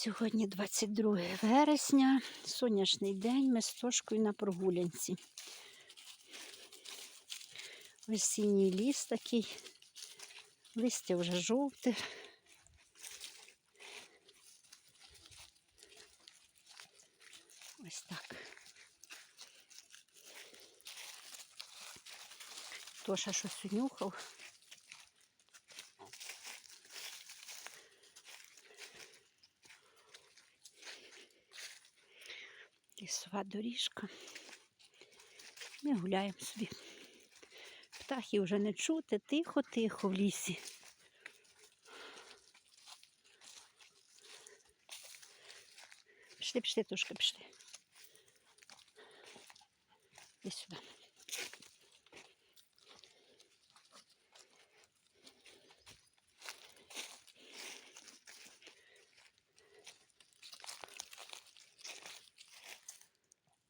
Сьогодні 22 вересня, сонячний день, ми з Тошкою на прогулянці. Осінній ліс такий, листя вже жовте. Ось так. Тоша щось унюхав. Лісова доріжка. Ми гуляємо собі. Птахів вже не чути, тихо-тихо в лісі. Пішли, пішли, тушка, пішли. Іди сюди.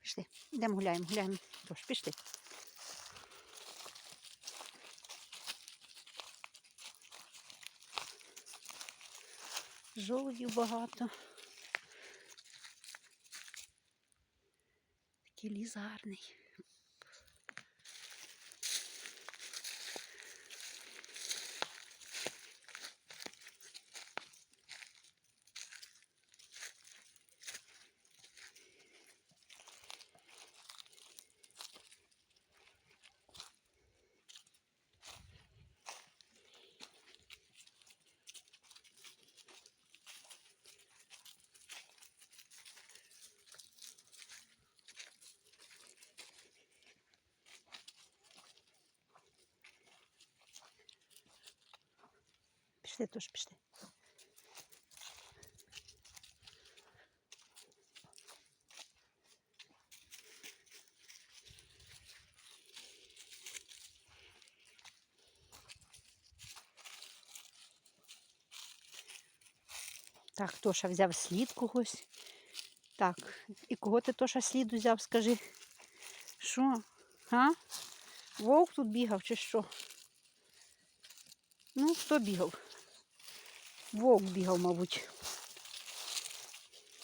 Пішли. Йдемо гуляємо, гуляємо. Тож, пішли. Жолудів багато. Такий ліс гарний. Пішли, тож пішли. Так, Тоша взяв слід когось. Так, і кого ти Тоша слід взяв, скажи? Що? А? Вовк тут бігав чи що? Ну, хто бігав? Вовк бігав, мабуть.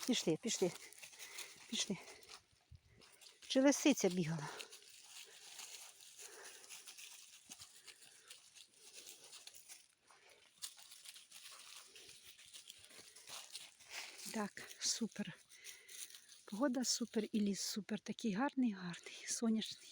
Пішли, пішли, пішли. Чи лисиця бігала? Так, супер. Погода супер і ліс супер. Такий гарний, гарний, сонячний.